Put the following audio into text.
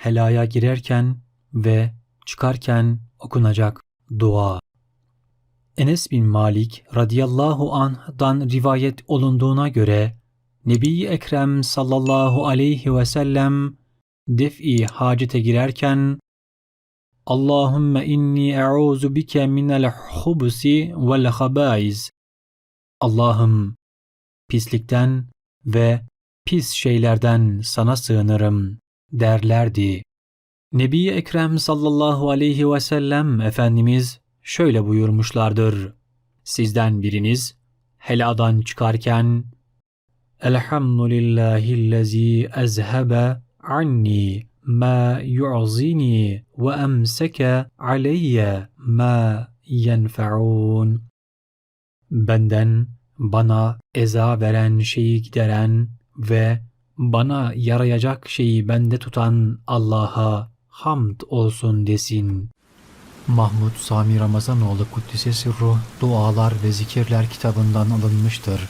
helaya girerken ve çıkarken okunacak dua. Enes bin Malik radıyallahu anh'dan rivayet olunduğuna göre Nebi Ekrem sallallahu aleyhi ve sellem def'i hacete girerken Allahümme inni e'uzu bike minel hubusi vel habaiz Allah'ım pislikten ve pis şeylerden sana sığınırım derlerdi. Nebi Ekrem sallallahu aleyhi ve sellem Efendimiz şöyle buyurmuşlardır. Sizden biriniz heladan çıkarken Elhamdülillahillezî ezhebe anni ma yu'zini ve emseke aleyye ma yenfe'un. Benden bana eza veren şeyi gideren ve bana yarayacak şeyi bende tutan Allah'a hamd olsun desin. Mahmud Sami Ramazanoğlu Kuddise Sirruh Dualar ve Zikirler kitabından alınmıştır.